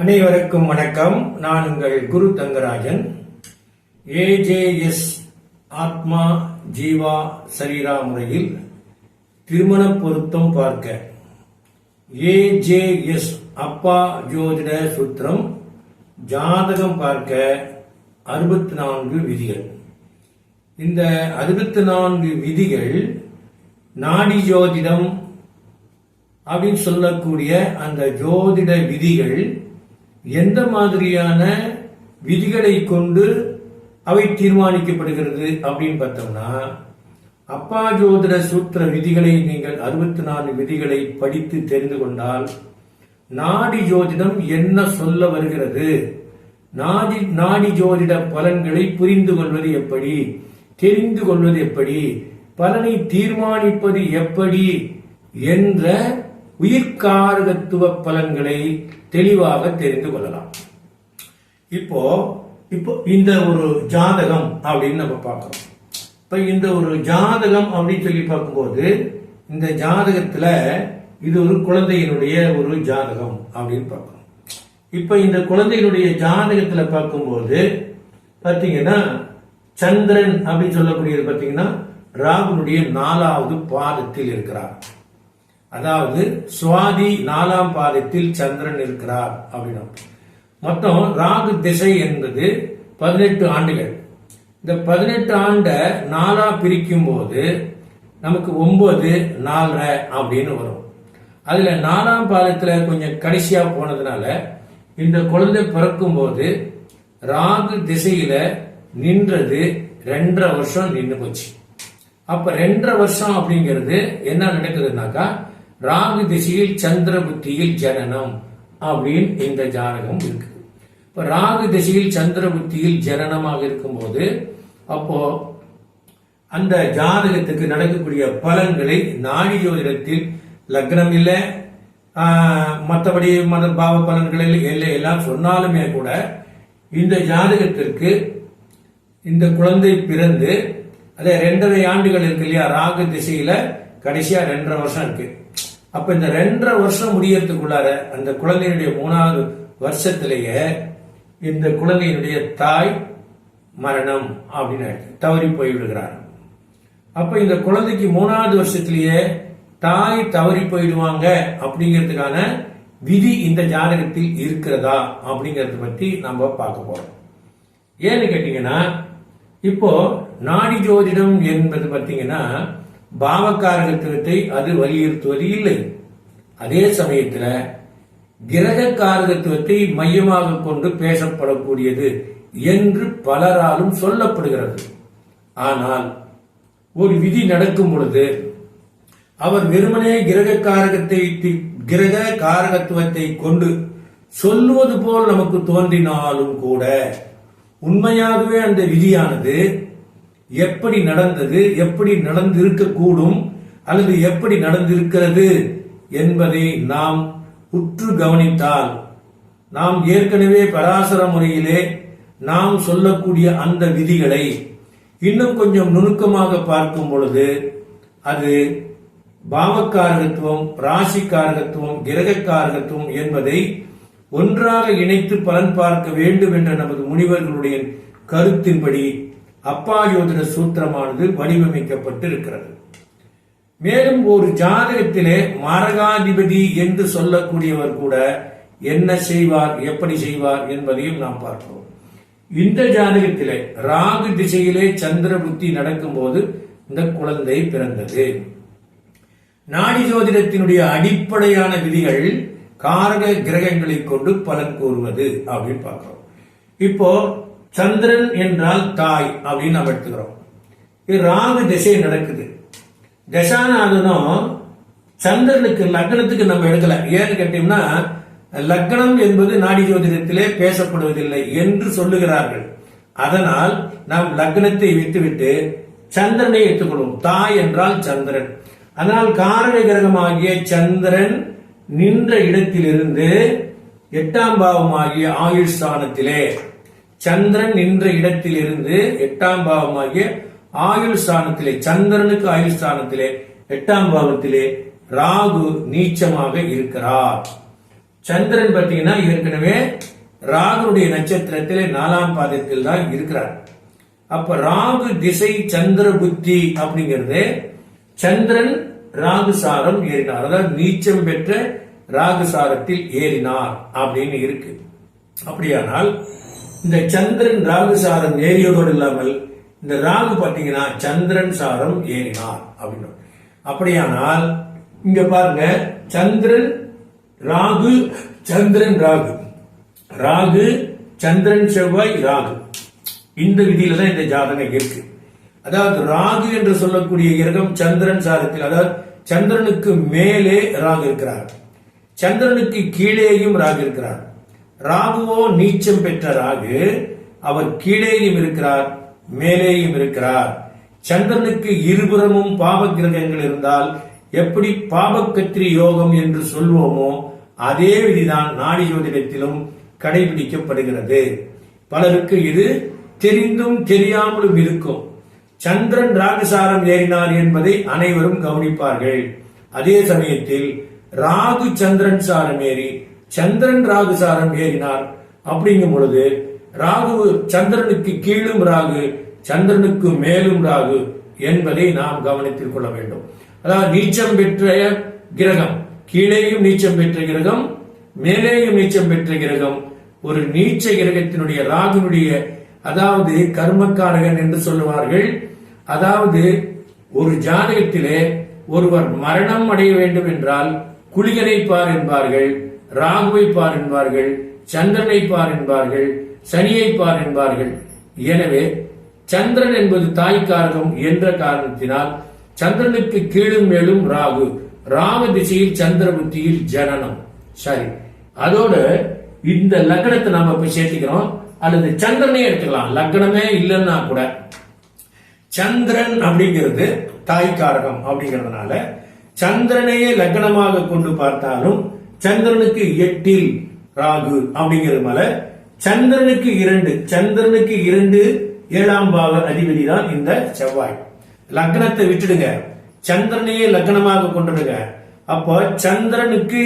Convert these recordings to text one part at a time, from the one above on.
அனைவருக்கும் வணக்கம். நான் உங்கள் குரு தங்கராஜன். ஏஜேஎஸ் ஆத்மா ஜீவா சரீரா முறையில் திருமண பொருத்தம் பார்க்க. ஏஜேஎஸ் அப்பா ஜோதிட சுத்திரம் ஜாதகம் பார்க்க அறுபத்தி நான்கு விதிகள். இந்த அறுபத்தி நான்கு விதிகள் நாடி ஜோதிடம் அப்படின்னு சொல்லக்கூடிய அந்த ஜோதிட விதிகள் எந்த மாதிரியான விதிகளை கொண்டு அவை தீர்மானிக்கப்படுகிறது அப்படின்னு பார்த்தோம்னா அப்பா ஜோதிட சூத்திர விதிகளை நீங்கள் அறுபத்தி நாலு விதிகளை படித்து தெரிந்து கொண்டால் நாடி ஜோதிடம் என்ன சொல்ல வருகிறது? நாடி நாடி ஜோதிட பலன்களை புரிந்து கொள்வது எப்படி? தெரிந்து கொள்வது எப்படி? பலனை தீர்மானிப்பது எப்படி? என்ற உயிர்காரகத்துவ பலன்களை தெளிவாக தெரிந்து கொள்ளலாம். இப்போ இப்போ இந்த ஒரு ஜாதகம் அப்படின்னு நம்ம பார்க்கிறோம். இப்ப இந்த ஒரு ஜாதகம் அப்படின்னு சொல்லி பார்க்கும்போது இந்த ஜாதகத்துல இது ஒரு குழந்தையினுடைய ஒரு ஜாதகம் அப்படின்னு பார்க்கணும் இப்ப இந்த குழந்தையினுடைய ஜாதகத்துல பார்க்கும்போது பாத்தீங்கன்னா சந்திரன் அப்படின்னு சொல்லக்கூடியது பாத்தீங்கன்னா ராகுனுடைய நாலாவது பாதத்தில் இருக்கிறார். அதாவது சுவாதி நாலாம் பாதத்தில் சந்திரன் இருக்கிறார் அப்படின்னா மொத்தம் ராகு திசை என்பது பதினெட்டு ஆண்டுகள். இந்த பதினெட்டு ஆண்டை நாலா பிரிக்கும் போது நமக்கு ஒன்பது நாலரை அப்படின்னு வரும். அதுல நாலாம் பாதத்துல கொஞ்சம் கடைசியா போனதுனால இந்த குழந்தை பிறக்கும் போது ராகு திசையில நின்றது ரெண்டரை வருஷம் நின்று போச்சு. அப்ப ரெண்டரை வருஷம் அப்படிங்கிறது என்ன நடக்குதுன்னாக்கா ராகு திசையில் சந்திர புத்தியில் ஜனனம் அப்படின்னு இந்த ஜாதகம் இருக்குது. இப்ப ராகு திசையில் சந்திர புத்தியில் ஜனனமாக இருக்கும்போது அப்போ அந்த ஜாதகத்துக்கு நடக்கக்கூடிய பலன்களை நாடி ஜோதிடத்தில் லக்னம் இல்லை மற்றபடி மத பாவ பலன்களில் இல்லை எல்லாம் சொன்னாலுமே கூட இந்த ஜாதகத்திற்கு இந்த குழந்தை பிறந்து அதே ரெண்டரை ஆண்டுகள் இருக்கு இல்லையா ராகு திசையில கடைசியா ரெண்டரை வருஷம் இருக்கு. அப்ப இந்த ரெண்டரை வருஷம் முடியறதுக்குள்ளார அந்த குழந்தையினுடைய மூணாவது வருஷத்திலேயே இந்த குழந்தையினுடைய தாய் மரணம் அப்படின்னு தவறி போய்விடுகிறார் அப்ப இந்த குழந்தைக்கு மூணாவது வருஷத்திலேயே தாய் தவறி போயிடுவாங்க அப்படிங்கிறதுக்கான விதி இந்த ஜாதகத்தில் இருக்கிறதா அப்படிங்கறத பத்தி நம்ம பார்க்க போறோம். ஏன்னு கேட்டீங்கன்னா இப்போ நாடி ஜோதிடம் என்பது பார்த்தீங்கன்னா பாவக்காரகத்துவத்தை அது வலியுறுத்துவது இல்லை. அதே சமயத்தில் கிரக காரகத்துவத்தை மையமாக கொண்டு பேசப்படக்கூடியது என்று பலராலும் சொல்லப்படுகிறது. ஆனால் ஒரு விதி நடக்கும் பொழுது அவர் வெறுமனே கிரக காரகத்தை கிரக காரகத்துவத்தை கொண்டு சொல்லுவது போல் நமக்கு தோன்றினாலும் கூட உண்மையாகவே அந்த விதியானது எப்படி நடந்தது எப்படி நடந்திருக்கக்கூடும் அல்லது எப்படி நடந்திருக்கிறது என்பதை நாம் உற்று கவனித்தால் நாம் ஏற்கனவே பராசர முறையிலே நாம் சொல்லக்கூடிய அந்த விதிகளை இன்னும் கொஞ்சம் நுணுக்கமாக பார்க்கும் பொழுது அது பாவக்காரகத்துவம் ராசிக்காரகத்துவம் கிரகக்காரகத்துவம் என்பதை ஒன்றாக இணைத்து பலன் பார்க்க வேண்டும் என்ற நமது முனிவர்களுடைய கருத்தின்படி அப்பா யோதிட சூத்திரமானது வடிவமைக்கப்பட்டு இருக்கிறது மேலும் ஒரு ஜாதகத்திலே மரகாதிபதி என்று சொல்லக்கூடியவர் கூட என்ன செய்வார் எப்படி செய்வார் என்பதையும் நாம் பார்க்கிறோம் இந்த ஜாதகத்திலே ராகு திசையிலே சந்திர புத்தி நடக்கும் போது இந்த குழந்தை பிறந்தது. நாடி ஜோதிடத்தினுடைய அடிப்படையான விதிகள் காரக கிரகங்களை கொண்டு பலன் கூறுவது அப்படின்னு பார்க்கிறோம். இப்போ சந்திரன் என்றால் தாய் அப்படின்னு நம்ம எடுத்துக்கிறோம். இது ராகு திசை நடக்குது. தசாநாதனும் சந்திரனுக்கு லக்னத்துக்கு நம்ம எடுக்கல. ஏன்னு கேட்டீங்கன்னா லக்னம் என்பது நாடி ஜோதிடத்திலே பேசப்படுவதில்லை என்று சொல்லுகிறார்கள். அதனால் நாம் லக்னத்தை விட்டுவிட்டு சந்திரனை எடுத்துக்கொள்வோம். தாய் என்றால் சந்திரன். அதனால் காரண கிரகமாகிய சந்திரன் நின்ற இடத்திலிருந்து எட்டாம் பாவமாகிய ஆயுஷ் ஸ்தானத்திலே சந்திரன் நின்ற இடத்திலிருந்து எட்டாம் பாவமாகிய ஆயுள் ஸ்தானத்திலே சந்திரனுக்கு ஆயுள் ஸ்தானத்திலே எட்டாம் பாவத்திலே ராகு நீச்சமாக இருக்கிறார். சந்திரன் பார்த்தீங்கன்னா ஏற்கனவே ராகுடைய நட்சத்திரத்திலே நாலாம் பாதத்தில் தான் இருக்கிறார். அப்ப ராகு திசை சந்திர புத்தி அப்படிங்கிறது சந்திரன் ராகு சாரம் ஏறினார். அதாவது நீச்சம் பெற்ற ராகு சாரத்தில் ஏறினார் அப்படின்னு இருக்கு. அப்படியானால் இந்த சந்திரன் ராகு சாரம் ஏறியதோடு இல்லாமல் இந்த ராகு பார்த்தீங்கன்னா சந்திரன் சாரம் ஏறினார் அப்படின்னு அப்படியானால் இங்க பாருங்க சந்திரன் ராகு சந்திரன் ராகு. ராகு சந்திரன் செவ்வாய் ராகு. இந்த விதியில தான் இந்த ஜாதகம் இருக்கு. அதாவது ராகு என்று சொல்லக்கூடிய கிரகம் சந்திரன் சாரத்தில் அதாவது சந்திரனுக்கு மேலே ராகு இருக்கிறார். சந்திரனுக்கு கீழேயும் ராகு இருக்கிறார். ராகுவோ நீச்சம் பெற்ற ராகு அவர் கீழேயும் இருக்கிறார் மேலேயும் இருக்கிறார். சந்திரனுக்கு இருபுறமும் பாவ கிரகங்கள் இருந்தால் எப்படி பாவக்கத்திரி யோகம் என்று சொல்வோமோ அதே விதிதான் நாடி ஜோதிடத்திலும் கடைபிடிக்கப்படுகிறது. பலருக்கு இது தெரிந்தும் தெரியாமலும் இருக்கும். சந்திரன் ராகுசாரம் ஏறினார் என்பதை அனைவரும் கவனிப்பார்கள். அதே சமயத்தில் ராகு சந்திரன் சாரம் ஏறி சந்திரன் ராகு சாரம் ஏறினார் அப்படிங்கும் பொழுது ராகு சந்திரனுக்கு கீழும் ராகு சந்திரனுக்கு மேலும் ராகு என்பதை நாம் கவனித்துக் கொள்ள வேண்டும். அதாவது நீச்சம் பெற்ற கிரகம் கீழேயும் நீச்சம் பெற்ற கிரகம் மேலேயும் நீச்சம் பெற்ற கிரகம் ஒரு நீச்ச கிரகத்தினுடைய ராகுனுடைய அதாவது கர்மக்காரகன் என்று சொல்லுவார்கள். அதாவது ஒரு ஜாதகத்திலே ஒருவர் மரணம் அடைய வேண்டும் என்றால் குளிகனை பார் என்பார்கள். ராகுவை பார் என்பார்கள் சந்திரனை பார் என்பார்கள் சனியை பார் என்பார்கள். எனவே சந்திரன் என்பது தாய்க்காரகம் என்ற காரணத்தினால் சந்திரனுக்கு கீழும் மேலும் ராகு ராம திசையில் சந்திர புத்தியில் ஜனனம். சரி அதோட இந்த லக்னத்தை நாம இப்ப சேர்த்துக்கிறோம். அல்லது சந்திரனே எடுத்துக்கலாம். லக்னமே இல்லைன்னா கூட சந்திரன் அப்படிங்கிறது தாய்க்காரகம் அப்படிங்கிறதுனால சந்திரனையே லக்னமாக கொண்டு பார்த்தாலும் சந்திரனுக்கு எட்டில் ராகு அப்படிங்கிறதுனால சந்திரனுக்கு இரண்டு சந்திரனுக்கு இரண்டு ஏழாம் பாவ அதிபதி தான் இந்த செவ்வாய். லக்னத்தை விட்டுடுங்க. சந்திரனையே லக்னமாக கொண்டுடுங்க. அப்போ சந்திரனுக்கு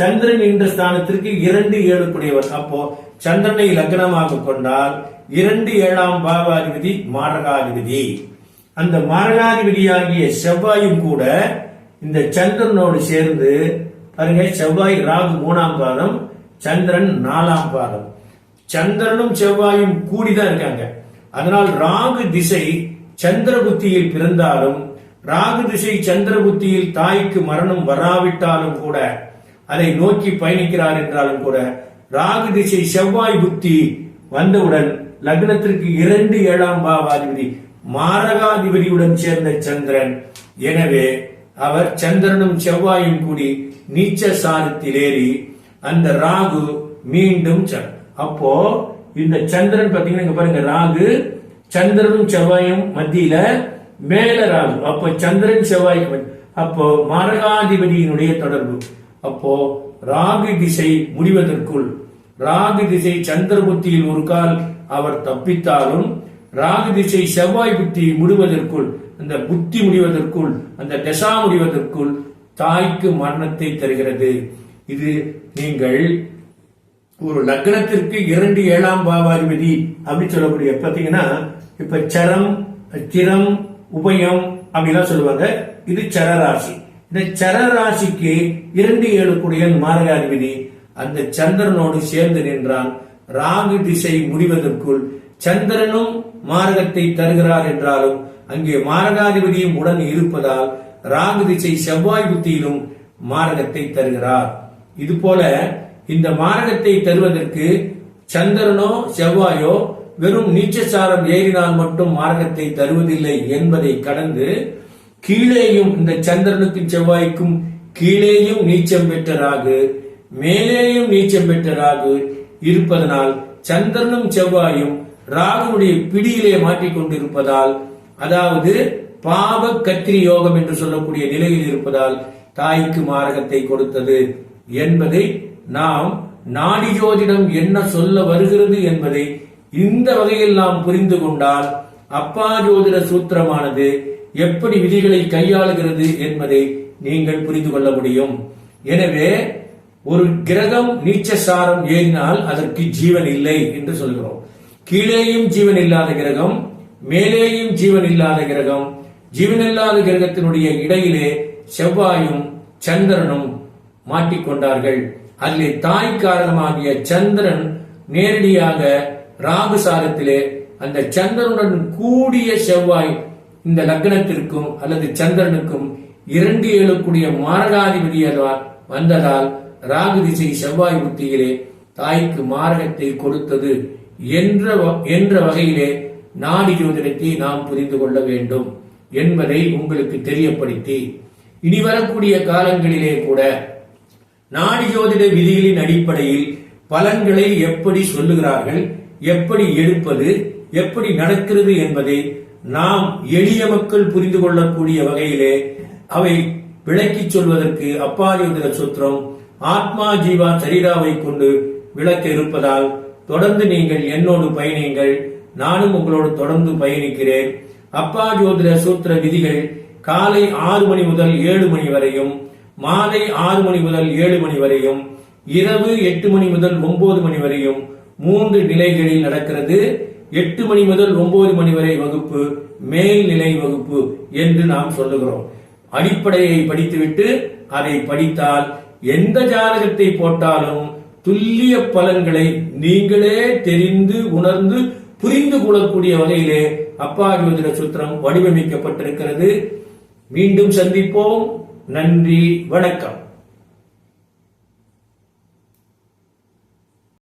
சந்திரன் என்ற ஸ்தானத்திற்கு இரண்டு ஏழுக்குடையவர். அப்போ சந்திரனை லக்னமாக கொண்டால் இரண்டு ஏழாம் பாவாதிபதி மாரகாதிபதி. அந்த மாரகாதிபதியாகிய செவ்வாயும் கூட இந்த சந்திரனோடு சேர்ந்து பாருங்க செவ்வாய் ராகு மூணாம் பாதம் சந்திரன் நாலாம் பாதம். சந்திரனும் செவ்வாயும் கூடிதான் இருக்காங்க. அதனால் ராகு திசை சந்திர புத்தியில் பிறந்தாலும் ராகு திசை சந்திர புத்தியில் தாய்க்கு மரணம் வராவிட்டாலும் கூட அதை நோக்கி பயணிக்கிறார் என்றாலும் கூட ராகு திசை செவ்வாய் புத்தி வந்தவுடன் லக்னத்திற்கு இரண்டு ஏழாம் பாவாதிபதி மாரகாதிபதியுடன் சேர்ந்த சந்திரன். எனவே அவர் சந்திரனும் செவ்வாயும் கூடி நீச்ச சாரத்தில் ஏறி அந்த ராகு மீண்டும் ச- அப்போ இந்த சந்திரன் பாத்தீங்கன்னா இங்க பாருங்க ராகு சந்திரனும் செவ்வாயும் மத்தியில மேல ராகு. அப்போ சந்திரன் செவ்வாய்க்கு அப்போ மரகாதிபதியினுடைய தொடர்பு. அப்போ ராகு திசை முடிவதற்குள் ராகு திசை சந்திர புத்தியில் ஒரு கால் அவர் தப்பித்தாலும் ராகு திசை செவ்வாய் புத்தி முடிவதற்குள் அந்த புத்தி முடிவதற்குள் அந்த தசா முடிவதற்குள் தாய்க்கு மரணத்தை தருகிறது. இது நீங்கள் ஒரு லக்னத்திற்கு இரண்டு ஏழாம் பாவாதிபதி அப்படின்னு சொல்லக்கூடிய பாத்தீங்கன்னா இப்ப சரம் திரம் உபயம் அப்படிலாம் சொல்லுவாங்க. இது சரராசி இந்த சரராசிக்கு இரண்டு ஏழு மாரகாதிபதி. அந்த சந்திரனோடு சேர்ந்து நின்றான். ராகு திசை முடிவதற்குள் சந்திரனும் மாரகத்தை தருகிறார் என்றாலும் அங்கே மாரகாதிபதியும் உடன் இருப்பதால் ராகு திசை செவ்வாய் புத்தியிலும் மாரகத்தை தருகிறார். இது போல இந்த மாரகத்தை தருவதற்கு சந்திரனோ செவ்வாயோ வெறும் நீச்சசாரம் ஏறினால் மட்டும் மாரகத்தை தருவதில்லை என்பதை கடந்து கீழேயும் இந்த சந்திரனுக்கும் செவ்வாய்க்கும் கீழேயும் நீச்சம் பெற்ற ராகு மேலேயும் நீச்சம் பெற்ற ராகு இருப்பதனால் சந்திரனும் செவ்வாயும் ராகுனுடைய பிடியிலே மாட்டிக்கொண்டிருப்பதால் அதாவது பாவ கத்திரி யோகம் என்று சொல்லக்கூடிய நிலையில் இருப்பதால் தாய்க்கு மாரகத்தை கொடுத்தது என்பதை நாம் நாடி ஜோதிடம் என்ன சொல்ல வருகிறது என்பதை இந்த வகையில் நாம் புரிந்து கொண்டால் அப்பா ஜோதிட சூத்திரமானது எப்படி விதிகளை கையாளுகிறது என்பதை நீங்கள் புரிந்து கொள்ள முடியும். எனவே ஒரு கிரகம் நீச்சசாரம் ஏறினால் அதற்கு ஜீவன் இல்லை என்று சொல்கிறோம். கீழேயும் ஜீவன் இல்லாத கிரகம் மேலேயும் ஜீவன் இல்லாத கிரகம் ஜீவனில்லாத கிரகத்தினுடைய இடையிலே செவ்வாயும் சந்திரனும் மாட்டிக்கொண்டார்கள். அதிலே தாய் காரணமாகிய சந்திரன் நேரடியாக ராகு சாரத்திலே அந்த சந்திரனுடன் கூடிய செவ்வாய் இந்த லக்னத்திற்கும் அல்லது சந்திரனுக்கும் இரண்டு ஏழுக்குடிய மாரகாதிபதியால் வந்ததால் ராகு திசை செவ்வாய் புத்தியிலே தாய்க்கு மாரகத்தை கொடுத்தது என்ற வ- என்ற வகையிலே நாடி ஜோதிடத்தை நாம் புரிந்து கொள்ள வேண்டும் என்பதை உங்களுக்கு தெரியப்படுத்தி இனி வரக்கூடிய காலங்களிலே கூட நாடி ஜோதிட விதிகளின் அடிப்படையில் பலன்களை எப்படி சொல்லுகிறார்கள் எப்படி எடுப்பது எப்படி நடக்கிறது என்பதை நாம் எளிய மக்கள் புரிந்து கொள்ளக்கூடிய வகையிலே அவை விளக்கிச் சொல்வதற்கு அப்பா சுத்திரம் ஆத்மா ஜீவா சரீராவை கொண்டு விளக்க இருப்பதால் தொடர்ந்து நீங்கள் என்னோடு பயணியுங்கள். நானும் உங்களோடு தொடர்ந்து பயணிக்கிறேன். அப்பா ஜோதிட சூத்திர விதிகள் காலை ஆறு மணி முதல் ஏழு மணி வரையும் மாலை ஆறு மணி முதல் ஏழு மணி வரையும் இரவு எட்டு மணி முதல் ஒன்பது மணி வரையும் மூன்று நிலைகளில் நடக்கிறது. எட்டு மணி முதல் ஒன்பது மணி வரை வகுப்பு மேல்நிலை வகுப்பு என்று நாம் சொல்லுகிறோம். அடிப்படையை படித்துவிட்டு அதை படித்தால் எந்த ஜாதகத்தை போட்டாலும் துல்லிய பலன்களை நீங்களே தெரிந்து உணர்ந்து புரிந்து கொள்ளக்கூடிய வகையிலே அப்பா ஜோதிட சுத்திரம் வடிவமைக்கப்பட்டிருக்கிறது. மீண்டும் சந்திப்போம். நன்றி. வணக்கம்.